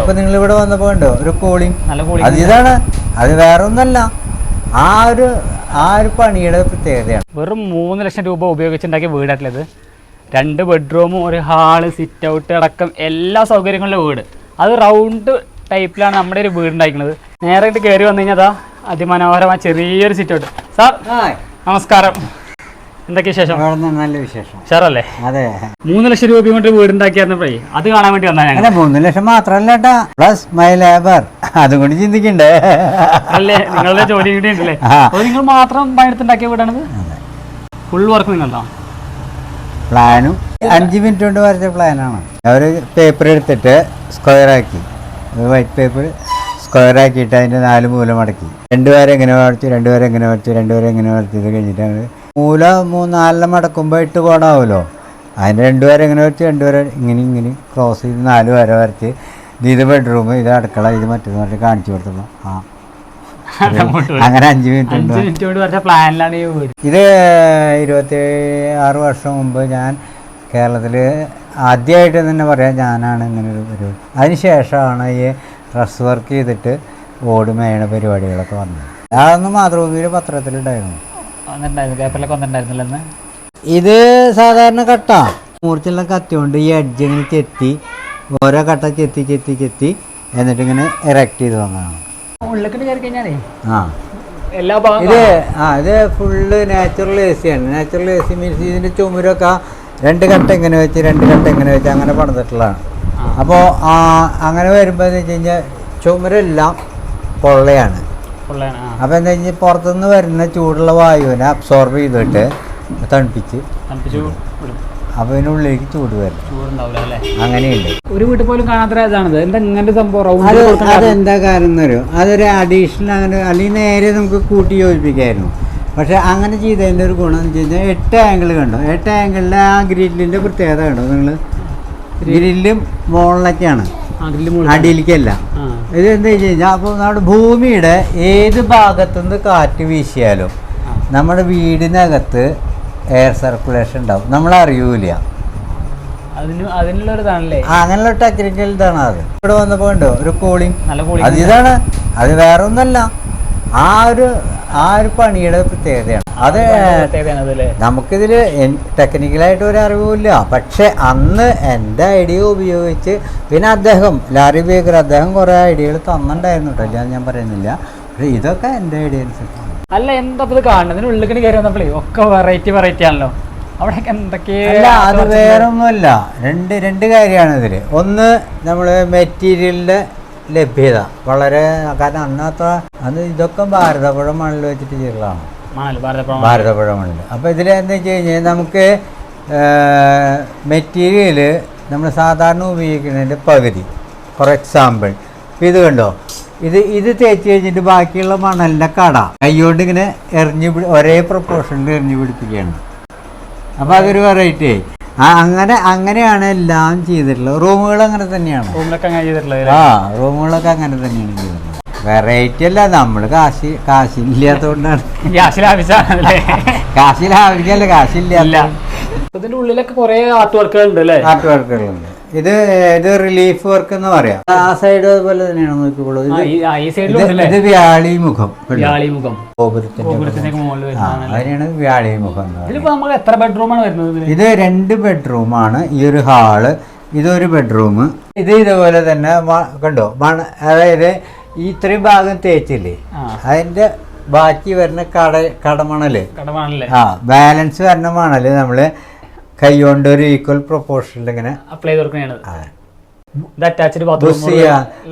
അപ്പൊ നിങ്ങൾ ഇവിടെ വന്നപ്പോ കണ്ടോ? ഒരു കൂളിംഗ് അത് ഇതാണ്. അത് വേറെ ഒന്നല്ല ആ ഒരു ആ ഒരു പണിയുടെ പ്രത്യേകതയാണ്. വെറും മൂന്ന് ലക്ഷം രൂപ ഉപയോഗിച്ചുണ്ടാക്കിയ വീടായിട്ടുള്ളത് രണ്ട് ബെഡ്റൂമും ഒരു ഹാൾ സിറ്റ് ഔട്ട് അടക്കം എല്ലാ സൗകര്യങ്ങളിലും വീട്. അത് റൗണ്ട് ടൈപ്പിലാണ് നമ്മുടെ ഒരു വീട് ഉണ്ടായിരിക്കുന്നത് നേരെ ഇങ്ങോട്ട് കയറി വന്നു കഴിഞ്ഞാൽ അതാ അതിമനോഹരമായ ചെറിയൊരു സിറ്റ് ഔട്ട് സാർ നമസ്കാരം. എന്തൊക്കെ വിശേഷം? നല്ല വിശേഷം. സാറല്ലേ അതെ. മൂന്ന് ലക്ഷം രൂപ കൊണ്ട് വീട് ഉണ്ടാക്കിയായിരുന്നപ്പോഴേ അത് കാണാൻ വേണ്ടി വന്നാ മൂന്ന് ലക്ഷം മാത്രല്ല പ്ലസ് മൈ ലേബർ അതും കൂടി ചിന്തിക്കണ്ടേ. അല്ലേ? നിങ്ങളുടെ ജോലി കൂടി ഉണ്ടല്ലേ. നിങ്ങൾ മാത്രം പണിയെടുത്തുണ്ടാക്കിയ വീടാണത്? ഫുൾ വർക്ക് നിങ്ങളുടെ പ്ലാനും അഞ്ച് മിനിറ്റ് കൊണ്ട് വരച്ച പ്ലാനാണ് അവർ പേപ്പർ എടുത്തിട്ട് സ്ക്വയർ ആക്കി. വൈറ്റ് പേപ്പർ സ്ക്വയർ ആക്കിയിട്ട് അതിന്റെ നാല് മൂലം മടക്കി രണ്ടുപേരെ എങ്ങനെ വരച്ചു രണ്ടുപേരെ എങ്ങനെ വരച്ചു രണ്ടുപേരെ എങ്ങനെ വരച്ചു ഇത് കഴിഞ്ഞിട്ട് അങ്ങട് മൂല മൂന്ന് നാലെണ്ണം മടക്കുമ്പോൾ എട്ട് കോണാവുമല്ലോ അതിന്റെ രണ്ടുപേരെ എങ്ങനെ രണ്ട് രണ്ടുപേരെ ഇങ്ങനെ ഇങ്ങനെ ക്രോസ് ചെയ്ത് നാല് വര വരച്ച്. ഇത് ഇത് ബെഡ്റൂം ഇത് അടുക്കള ഇത് മറ്റേത് പറഞ്ഞ് കാണിച്ചു കൊടുത്തുള്ളൂ ആ. അങ്ങനെ അഞ്ച് മിനിറ്റ് ഉണ്ട്. വരച്ച ഇത് ഇരുപത്തി ആറ് വർഷം മുമ്പ് ഞാൻ കേരളത്തിൽ ആദ്യമായിട്ട് തന്നെ പറയാം ഞാനാണ് ഇങ്ങനെ ഒരു പരിപാടി അതിന് ശേഷമാണ് ഈ ഡ്രസ് വർക്ക് ചെയ്തിട്ട് ഓട് മേയണ പരിപാടികളൊക്കെ വന്നത്. അതൊന്നും മാതൃഭൂമിയിൽ പത്രത്തിലുണ്ടായിരുന്നു വന്നിട്ടുണ്ടായിരുന്നു. പേപ്പറിലൊക്കെ വന്നിട്ടുണ്ടായിരുന്നില്ല എന്ന് ഇത് സാധാരണ കട്ട. മൂർച്ചുള്ള കത്തി കൊണ്ട് ഈ എഡ്ജ് ഇങ്ങനെ ചെത്തി ഓരോ കട്ട ചെത്തി ചെത്തി ചെത്തി എന്നിട്ട് ഇങ്ങനെ എറക്റ്റ് ചെയ്ത് വന്നതാണ്. ഉള്ളിലേക്ക് കയറി കഴിഞ്ഞാലേ? ആ. എല്ലാ ഇത് ആ ഇത് ഫുള്ള് നാച്ചുറൽ എ സി ആണ്. നാച്ചുറൽ എ സി മീൻസ് ഇതിന്റെ ചുമരൊക്കെ രണ്ട് കട്ട ഇങ്ങനെ വെച്ച് രണ്ട് കട്ട ഇങ്ങനെ വെച്ച് അങ്ങനെ പണിതിട്ടുള്ളതാണ് ആ. അപ്പോൾ അങ്ങനെ വരുമ്പോൾ എന്ന് വെച്ച് കഴിഞ്ഞാൽ ചുമരെല്ലാം പൊള്ളയാണ്. അപ്പോൾ എന്താ വെച്ചാൽ പുറത്തുനിന്ന് വരുന്ന ചൂടുള്ള വായുവിനെ അബ്സോർബ് ചെയ്തിട്ട് തണുപ്പിച്ച്. അപ്പോൾ ഇതിനുള്ളിലേക്ക് ചൂട് വരും. അങ്ങനെയുണ്ട്. ഒരു വീട്ടിൽ പോലും കാണാത്ത ഇതാണിത്. എന്താ ഇങ്ങനെ സംഭവം? അതെന്താ കാരണം വരും അതൊരു അഡീഷണൽ അങ്ങനെ അല്ലെങ്കിൽ നേരെ നമുക്ക് കൂട്ടി യോജിപ്പിക്കായിരുന്നു. പക്ഷെ അങ്ങനെ ചെയ്തതിന്റെ ഒരു ഗുണം എന്ന് വെച്ച് കഴിഞ്ഞാൽ എട്ട് ആംഗിൾ കണ്ടോ? എട്ട് ആംഗിളിലെ ആ ഗ്രില്ലിന്റെ പ്രത്യേകത കണ്ടോ നിങ്ങൾ? ഗ്രില്ലും. മുകളിലേക്കാണ് അതിൽ അടിയിലേക്കല്ല ഇത് എന്താ വെച്ച് കഴിഞ്ഞാൽ അപ്പോൾ നമ്മുടെ ഭൂമിയുടെ ഏത് ഭാഗത്തുനിന്ന് കാറ്റ് വീശിയാലും. നമ്മുടെ വീടിനകത്ത് എയർ സർക്കുലേഷൻ ഉണ്ടാവും. നമ്മൾ അറിയൂല അങ്ങനെയുള്ള ടെക്നിക്കൽ ഇതാണ് അത്. ഇവിടെ വന്നപ്പോൾ കണ്ടോ ഒരു കൂളിംഗ് അത് ഇതാണ്. അത് വേറെ ഒന്നല്ല ആ ഒരു ആ ഒരു പണിയുടെ പ്രത്യേകതയാണ്. അത് നമുക്കിതിൽ ടെക്നിക്കലായിട്ട് ഒരു അറിവുമില്ല. പക്ഷെ അന്ന് എന്റെ ഐഡിയ ഉപയോഗിച്ച് പിന്നെ അദ്ദേഹം ലാറി ബേക്കർ അദ്ദേഹം കുറേ ഐഡിയകൾ തന്നിട്ടുണ്ടായിരുന്നു കേട്ടോ. ഞാൻ ഞാൻ പറയുന്നില്ല. പക്ഷെ ഇതൊക്കെ എന്റെ ഐഡിയ അനുസരിച്ചാണ്. അല്ല എന്താ ഇത് കാണുന്നത്? ഇതിന് ഉള്ളിലേക്ക് കയറി വന്നപ്പോഴേ ഒക്കെ വെറൈറ്റി വെറൈറ്റി ആണല്ലോ. അവിടെയൊക്കെ എന്തൊക്കെയല്ല അത് വേറൊന്നുമല്ല. രണ്ട് രണ്ട് കാര്യമാണ് ഇതിൽ ഒന്ന് നമ്മൾ മെറ്റീരിയലിന്റെ ലഭ്യത. വളരെ കാരണം അന്നത്തെ അത് ഇതൊക്കെ ഭാരതപ്പുഴ മണ്ണിൽ വെച്ചിട്ട് ചെയ്തതാണ്. ഭാരതപ്പുഴ ഭാരതപ്പുഴ മണ്ണിൽ അപ്പോൾ ഇതിൽ എന്താ വെച്ച് കഴിഞ്ഞാൽ നമുക്ക് മെറ്റീരിയൽ നമ്മൾ സാധാരണ ഉപയോഗിക്കുന്നതിന്റെ പകുതി. ഫോർ എക്സാമ്പിൾ ഇത് കണ്ടോ? ഇത് ഇത് തേച്ച് കഴിഞ്ഞിട്ട് ബാക്കിയുള്ള മണലിന്റെ കട. കൈകൊണ്ട് ഇങ്ങനെ എറിഞ്ഞ് പിടി ഒരേ പ്രൊപ്പോർഷനിൽ എറിഞ്ഞ് പിടിപ്പിക്കുകയാണ്. അപ്പോൾ അതൊരു വെറൈറ്റി ആ അങ്ങനെ അങ്ങനെയാണ് എല്ലാം ചെയ്തിട്ടുള്ളത്. റൂമുകൾ അങ്ങനെ തന്നെയാണ്. റൂമിലൊക്കെ അങ്ങനെ ചെയ്തിട്ടുള്ളത് ആ റൂമുകളൊക്കെ അങ്ങനെ തന്നെയാണ് ചെയ്തിട്ടുള്ളത്. വെറൈറ്റി അല്ല നമ്മൾ കാശി കാശില്ലാത്തോണ്ടാണ്. കാശിൽ ആവശ്യമല്ല ഇല്ല. കാശില്ല ഇതിന്റെ ഉള്ളിലൊക്കെ കുറെ ആർട്ട് വർക്കുകൾ ഉണ്ട് അല്ലേ ആർട്ട് വർക്കുകളുണ്ട് ഇത് ഇത് റിലീഫ് വർക്ക് എന്ന് പറയാം. ആ സൈഡ് അതുപോലെ തന്നെയാണ് നോക്കിക്കോളൂ ഇത് വ്യാളി മുഖം? വ്യാളി മുഖം അതിനാണ് വ്യാളി മുഖം എത്ര ബെഡ്റൂമാണ് വരുന്നത്? ഇത് രണ്ട് ബെഡ്റൂമാണ് ഈ ഒരു ഹാൾ ഇതൊരു ബെഡ്റൂം ഇത് ഇതുപോലെ തന്നെ കണ്ടോ? അതായത് ഈ ഇത്രയും ഭാഗം തേച്ചില്ലേ? അതിന്റെ ബാക്കി വരുന്ന കട കടമണൽ. ആ ബാലൻസ് വരുന്ന മണൽ നമ്മൾ കൈ കൊണ്ട് ഒരു ഈക്വൽ പ്രൊപ്പോർഷനിൽ ഇങ്ങനെ അപ്ലൈ ഇത് അറ്റാച്ച്ഡ് അതിന്റെ ബാത്റൂം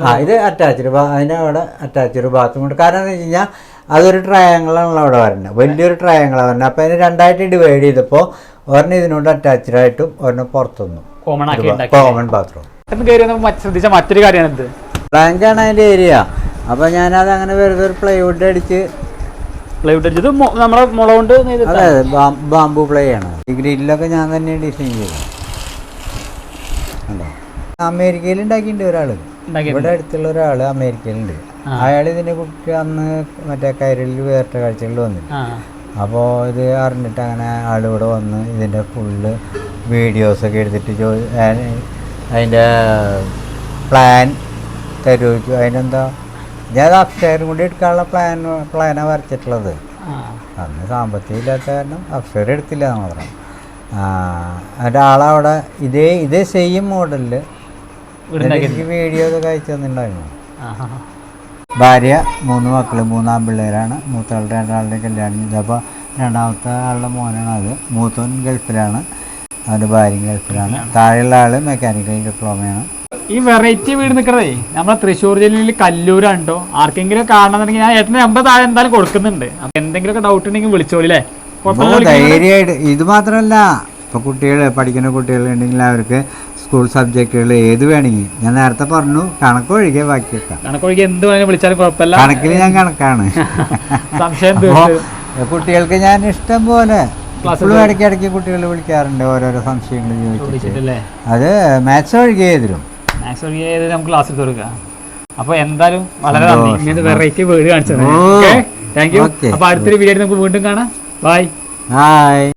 ആ ഇത് അറ്റാച്ച്ഡ് അതിന്റെ അവിടെ അറ്റാച്ച്ഡ് ബാത്റൂം ഉണ്ട്. കാരണം എന്താ വെച്ച് കഴിഞ്ഞാൽ അതൊരു ട്രയാങ്കിളാണല്ലോ അവിടെ വരുന്നത് വലിയൊരു ട്രയാങ്കിളാണ് വരുന്നത് അപ്പോൾ അതിന് രണ്ടായിട്ട് ഡിവൈഡ് ചെയ്തപ്പോൾ ഒരെണ്ണം ഇതിനോട് അറ്റാച്ച്ഡ് ആയിട്ടും ഒരെണ്ണം പുറത്തുനിന്നും. കോമൺ കോമൺ ബാത്റൂം എന്ന് കയറി വന്നപ്പോൾ ശ്രദ്ധിച്ച മറ്റൊരു കാര്യമാണ് ഇത് ബ്ലാങ്കാണ് അതിന്റെ ഏരിയ അപ്പോൾ ഞാനത് അങ്ങനെ വെറുതെ ഒരു പ്ലൈവുഡ് അടിച്ച് പ്ലൈവുഡ് അടിച്ചത് നമ്മളെ നമ്മുടെ മുള കൊണ്ട്. അതെ ബാംബു പ്ലേ ആണ്. ഈ ഗ്രില്ലൊക്കെ ഞാൻ തന്നെ ഡിസൈൻ ചെയ്തു. അമേരിക്കയിൽ ഉണ്ടാക്കിയിട്ടുണ്ട് ഒരാൾ. ഇവിടെ അടുത്തുള്ള ഒരാൾ അമേരിക്കയിലുണ്ട്. അയാൾ ഇതിനെ കുറിച്ച് അന്ന് മറ്റേ കൈരളിൽ വേറിട്ട കാഴ്ചകളിൽ വന്നു അപ്പോ അപ്പോൾ ഇത് അറിഞ്ഞിട്ട് അങ്ങനെ ആളിവിടെ വന്ന് ഇതിന്റെ ഫുള്ള് വീഡിയോസൊക്കെ എടുത്തിട്ട് ചോ അതിന്റെ പ്ലാൻ തരുവച്ചു അതിനെന്താ? ഞാൻ അക്ഷയം കൂടി എടുക്കാനുള്ള പ്ലാൻ പ്ലാനാണ് വരച്ചിട്ടുള്ളത്. അന്ന് സാമ്പത്തികം ഇല്ലാത്ത കാരണം അക്ഷരം എടുത്തില്ല മാത്രം. ഒരാളവിടെ ഇതേ ഇതേ സെയിം മോഡലിൽ വീട് എനിക്ക് വീഡിയോ ഒക്കെ അയച്ചു തന്നിട്ടുണ്ടായിരുന്നു. ഭാര്യ മൂന്ന് മക്കൾ മൂന്നാം പിള്ളേരാണ്. മൂത്താളുടെ രണ്ടാളുടെ കല്യാണം. അപ്പോൾ രണ്ടാമത്തെ ആളുടെ മോനാണ് അത്. മൂത്തവൻ ഗൾഫിലാണ്. അവന്റെ ഭാര്യയും ഗൾഫിലാണ്. താഴെയുള്ള ആൾ മെക്കാനിക്കൽ ഡിപ്ലോമയാണ് ഈ വെറൈറ്റി വീട് നിൽക്കണതേ നമ്മളെ തൃശ്ശൂർ ജില്ലയിൽ കല്ലൂരാണ്ടോ? ആർക്കെങ്കിലും കാണണമെന്നുണ്ടെങ്കിൽ ഞാൻ ഏട്ടന്റെ നമ്പർ താഴെ എന്തായാലും കൊടുക്കുന്നുണ്ട്. അപ്പൊ എന്തെങ്കിലുമൊക്കെ ഡൗട്ട് ഉണ്ടെങ്കിൽ വിളിച്ചോളിലേ ധൈര്യമായിട്ട്. ഇത് മാത്രമല്ല ഇപ്പോൾ കുട്ടികൾ പഠിക്കുന്ന കുട്ടികളുണ്ടെങ്കിൽ അവർക്ക് സ്കൂൾ സബ്ജക്റ്റുകൾ ഏത് വേണമെങ്കിൽ. ഞാൻ നേരത്തെ പറഞ്ഞു കണക്ക് ഒഴികെ ബാക്കിയൊക്കെ. കണക്കൊഴികെ എന്ത് വേണമെങ്കിൽ വിളിച്ചാലും കുഴപ്പമില്ല. കണക്കിൽ ഞാൻ കണക്കാണ്. സംശയം കുട്ടികൾക്ക് ഞാൻ ഇഷ്ടം പോലെ ഇപ്പോഴും ഇടയ്ക്ക് ഇടയ്ക്ക് കുട്ടികൾ വിളിക്കാറുണ്ട് ഓരോരോ സംശയങ്ങൾ ചോദിച്ചിട്ട്. അത് മാത്സ് ഒഴികെ എതിരും ഒഴികെ ഏത് നമുക്ക് ക്ലാസ് എടുത്ത് കൊടുക്കാം. അപ്പൊ എന്തായാലും വളരെ. നന്ദി. ഇങ്ങനത്തെ വെറൈറ്റി വീട് കാണിച്ചത്. Thank you Okay. അപ്പൊ അടുത്തൊരു വീഡിയോ നമുക്ക് വീണ്ടും കാണാം. Bye hi